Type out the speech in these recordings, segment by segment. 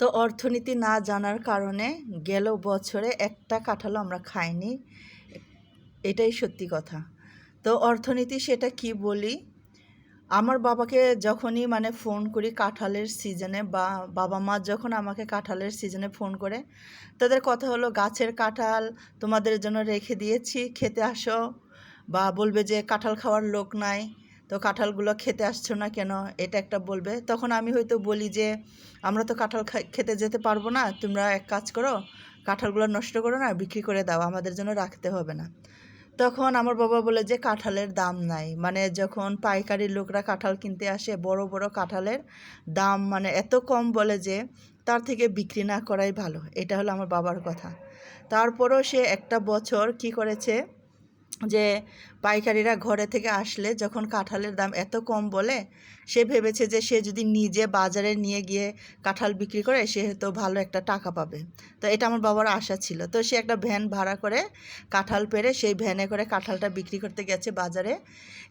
তো অর্থনীতি না জানার কারণে গেল বছরে একটা কাঁঠালও আমরা খাইনি। এটাই সত্যি কথা। তো অর্থনীতি সেটা কি বলি? আমার বাবাকে যখনই মানে ফোন করি কাঁঠালের সিজনে বা বাবা মা যখন আমাকে কাঁঠালের সিজনে ফোন করে, তাদের কথা হলো, গাছের কাঁঠাল তোমাদের জন্য রেখে দিয়েছি, খেতে আসো। বা বলবে যে, কাঁঠাল খাওয়ার লোক নাই। তো কাঁঠালগুলো খেতে আসছো না কেন? এটা একটা বলবে। তখন আমি হয়তো বলি যে, আমরা তো কাঁঠাল খেতে যেতে পারব না। তোমরা এক কাজ করো, কাঁঠালগুলো নষ্ট করো না, বিক্রি করে দাও। আমাদের জন্য রাখতে হবে না। তখন আমার বাবা বলে যে, কাঁঠালের দাম নাই। মানে যখন পাইকারি লোকরা কাঁঠাল কিনতে আসে, বড় বড় কাঁঠালের দাম মানে এত কম বলে যে, তার থেকে বিক্রি না করাই ভালো। এটা হলো আমার বাবার কথা। তারপরও সে একটা বছর কি করেছে যে পাইকারিরা ঘরে থেকে আসলে যখন কাঁঠালের দাম এত কম বলে, সে ভেবেছে যে সে যদি নিজে বাজারে নিয়ে গিয়ে কাঁঠাল বিক্রি করে, সে তো ভালো একটা টাকা পাবে। তো এটা আমার বাবার আশা ছিল। তো সে একটা ভ্যান ভাড়া করে কাঁঠাল পেরে সেই ভ্যানে করে কাঁঠালটা বিক্রি করতে গেছে বাজারে।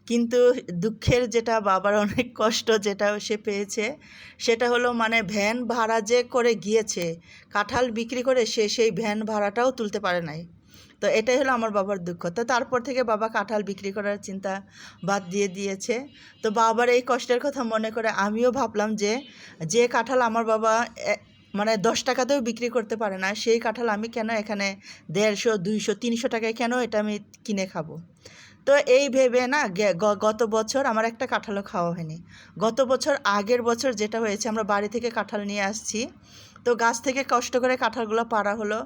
কিন্তু দুঃখের যেটা, বাবার অনেক কষ্ট যেটা সে পেয়েছে, সেটা হলো মানে ভ্যান ভাড়া যে করে গিয়েছে, কাঁঠাল বিক্রি করে সে সেই ভ্যান ভাড়াটাও তুলতে পারে নাই। তো এটাই হলো আমার বাবার দুঃখ। তো তারপর থেকে বাবা কাঁঠাল বিক্রি করার চিন্তা বাদ দিয়ে দিয়েছে। তো বাবার এই কষ্টের কথা মনে করে আমিও ভাবলাম যে যে কাঁঠাল আমার বাবা মানে দশ টাকাতেও বিক্রি করতে পারে না, সেই কাঁঠাল আমি কেন এখানে দেড়শো, দুইশো, তিনশো টাকায় কেন এটা আমি কিনে খাব? তো এই ভেবে না গত বছর আমার একটা কাঁঠালও খাওয়া হয়নি। গত বছর আগের বছর যেটা হয়েছে, আমরা বাড়ি থেকে কাঁঠাল নিয়ে আসছি। তো গাছ থেকে কষ্ট করে কাঁঠালগুলো পাড়া হলো।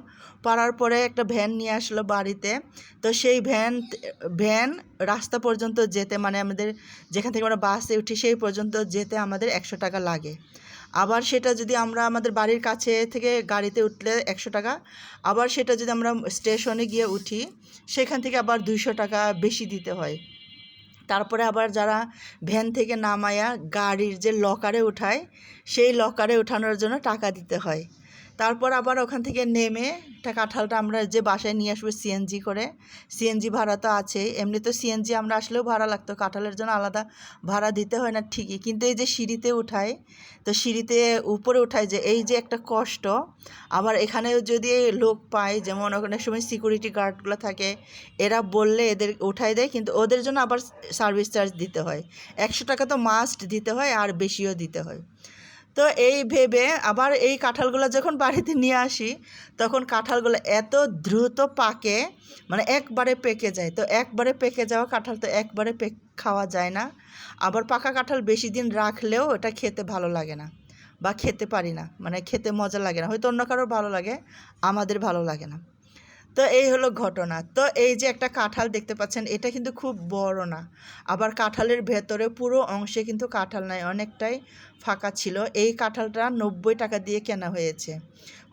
পাড়ার পরে একটা ভ্যান নিয়ে আসলো বাড়িতে। তো সেই ভ্যান ভ্যান রাস্তা পর্যন্ত যেতে মানে আমাদের যেখান থেকে আমরা বাসে উঠি সেই পর্যন্ত যেতে আমাদের একশো টাকা লাগে। আবার সেটা যদি আমরা আমাদের বাড়ির কাছে থেকে গাড়িতে উঠলে একশো টাকা। আবার সেটা যদি আমরা স্টেশনে গিয়ে উঠি, সেখান থেকে আবার দুইশো টাকা বেশি দিতে হয়। তারপরে আবার যারা ভ্যান থেকে নামায়া গাড়ির যে লকারে উঠায়, সেই লকারে ওঠানোর জন্য টাকা দিতে হয়। তারপর আবার ওখান থেকে নেমে একটা কাঁঠালটা আমরা যে বাসায় নিয়ে আসব সিএনজি করে। সিএনজি ভাড়া তো আছে এমনি তো সিএনজি আমরা আসলেও ভাড়া লাগতো। কাঁঠালের জন্য আলাদা ভাড়া দিতে হয় না ঠিকই। কিন্তু এই যে সিঁড়িতে উঠায় তো সিঁড়িতে উপরে উঠায় যে এই যে একটা কষ্ট, আবার এখানেও যদি লোক পায়, যেমন ওখানে সময় সিকিউরিটি গার্ডগুলো থাকে, এরা বললে এদের উঠাই দেয়, কিন্তু ওদের জন্য আবার সার্ভিস চার্জ দিতে হয়। একশো টাকা তো মাস্ট দিতে হয় আর বেশিও দিতে হয়। তো এই ভেবে আবার এই কাঁঠালগুলো যখন বাড়িতে নিয়ে আসি, তখন কাঁঠালগুলো এত দ্রুত পাকে মানে একবারে পেকে যায়। তো একবারে পেকে যাওয়া কাঁঠাল তো একবারে পেক, খাওয়া যায় না। আবার পাকা কাঁঠাল বেশি দিন রাখলেও এটা খেতে ভালো লাগে না বা খেতে পারি না। মানে খেতে মজা লাগে না। হয়তো অন্য কারোর ভালো লাগে, আমাদের ভালো লাগে না। তো এই হলো ঘটনা। তো এই যে একটা কাঁঠাল দেখতে পাচ্ছেন, এটা কিন্তু খুব বড় না। আবার কাঁঠালের ভেতরে পুরো অংশে কিন্তু কাঁঠাল নাই, অনেকটাই ফাঁকা ছিল। এই কাঁঠালটা নব্বই টাকা দিয়ে কেনা হয়েছে।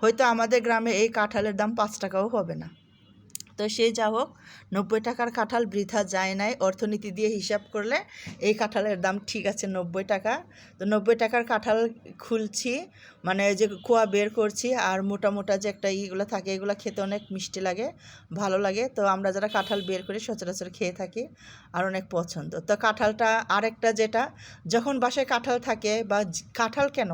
হয়তো আমাদের গ্রামে এই কাঁঠালের দাম পাঁচ টাকাও হবে না। তো সে যা হোক, নব্বই টাকার কাঁঠাল বৃথা যায় নাই। অর্থনীতি দিয়ে হিসাব করলে এই কাঁঠালের দাম ঠিক আছে নব্বই টাকা। তো নব্বই টাকার কাঁঠাল খুলছি মানে যে কুয়া বের করছি, আর মোটা মোটা যে একটা ইগুলো থাকে, এগুলো খেতে অনেক মিষ্টি লাগে, ভালো লাগে। তো আমরা যারা কাঁঠাল বের করি, সচরাচর খেয়ে থাকি, আর অনেক পছন্দ। তো কাঁঠালটা আরেকটা যেটা, যখন বাসায় কাঁঠাল থাকে, বা কাঁঠাল কেন?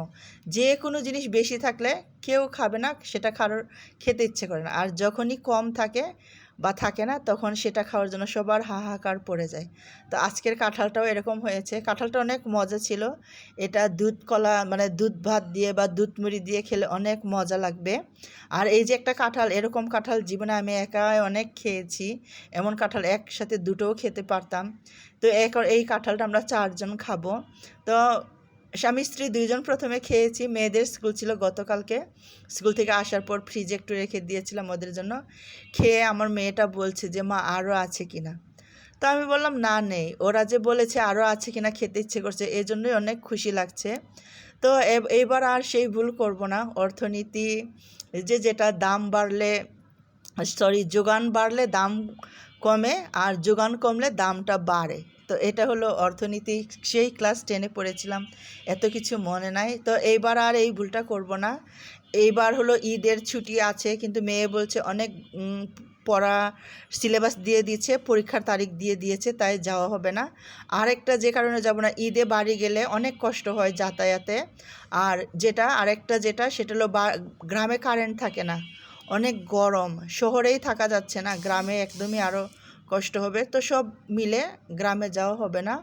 যে কোনো জিনিস বেশি থাকলে কেউ খাবে না, সেটা কারোর খেতে ইচ্ছে করে না। আর যখনই কম থাকে বা থাকে না, তখন সেটা খাওয়ার জন্য সবার হাহাকার পড়ে যায়। তো আজকের কাঁঠালটাও এরকম হয়েছে। কাঁঠালটা অনেক মজা ছিল। এটা দুধ কলা মানে দুধ ভাত দিয়ে বা দুধ মুড়ি দিয়ে খেলে অনেক মজা লাগবে। আর এই যে একটা কাঁঠাল, এরকম কাঁঠাল জীবনে আমি একাই অনেক খেয়েছি। এমন কাঁঠাল একসাথে দুটোও খেতে পারতাম। তো এক এই কাঁঠালটা আমরা চারজন খাব। তো স্বামী স্ত্রী দুইজন প্রথমে খেয়েছি। মেয়েদের স্কুল ছিল গতকালকে। স্কুল থেকে আসার পর ফ্রিজে একটু রেখে দিয়েছিলাম ওদের জন্য। খেয়ে আমার মেয়েটা বলছে যে, মা আরও আছে কি না তো আমি বললাম, না, নেই। ওরা যে বলেছে আরও আছে কিনা? খেতে ইচ্ছে করছে। এই জন্যই অনেক খুশি লাগছে। তো এইবার আর সেই ভুল করব না। অর্থনীতি যে যেটা দাম বাড়লে সরি যোগান বাড়লে দাম কমে, আর যোগান কমলে দামটা বাড়ে। তো এটা হলো অর্থনীতি। সেই ক্লাস টেনে পড়েছিলাম, এত কিছু মনে নাই। তো এইবার আর এই ভুলটা করব না। এইবার হলো ঈদের ছুটি আছে, কিন্তু মেয়ে বলছে অনেক পড়া সিলেবাস দিয়ে দিয়েছে, পরীক্ষার তারিখ দিয়ে দিয়েছে, তাই যাওয়া হবে না। আরেকটা যে কারণে যাব না, ঈদে বাড়ি গেলে অনেক কষ্ট হয় যাতায়াতে। আর যেটা, আরেকটা যেটা, সেটা হলো গ্রামে কারেন্ট থাকে না, অনেক গরম, শহরেই থাকা যাচ্ছে না, গ্রামে একদমই আরও কষ্ট হবে। তো সব মিলে গ্রামে যাওয়া হবে না।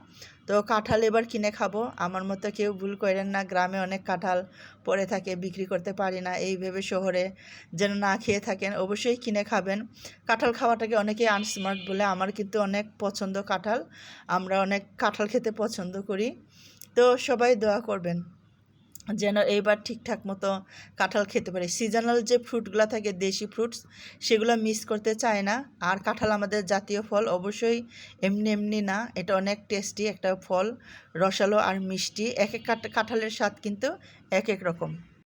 তো কাঁঠাল এবার কিনে খাব। আমার মতো কেউ ভুল করেন না। গ্রামে অনেক কাঁঠাল পড়ে থাকে, বিক্রি করতে পারি না। এই ভেবে শহরে যেন না খেয়ে থাকেন, অবশ্যই কিনে খাবেন। কাঁঠাল খাওয়াটাকে অনেকেই আনস্মার্ট বলে। আমার কিন্তু অনেক পছন্দ কাঁঠাল। আমরা অনেক কাঁঠাল খেতে পছন্দ করি। তো সবাই দোয়া করবেন। যেন এইবার ঠিকঠাক মতো কাঁঠাল খেতে পারি। সিজনাল যে ফ্রুটগুলো থাকে, দেশি ফ্রুটস সেগুলো মিস করতে চায় না। আর কাঁঠাল আমাদের জাতীয় ফল, অবশ্যই এমনি এমনি না, এটা অনেক টেস্টি একটা ফল, রসালো আর মিষ্টি। এক এক কাঠ- কাঁঠালের স্বাদ কিন্তু এক এক রকম।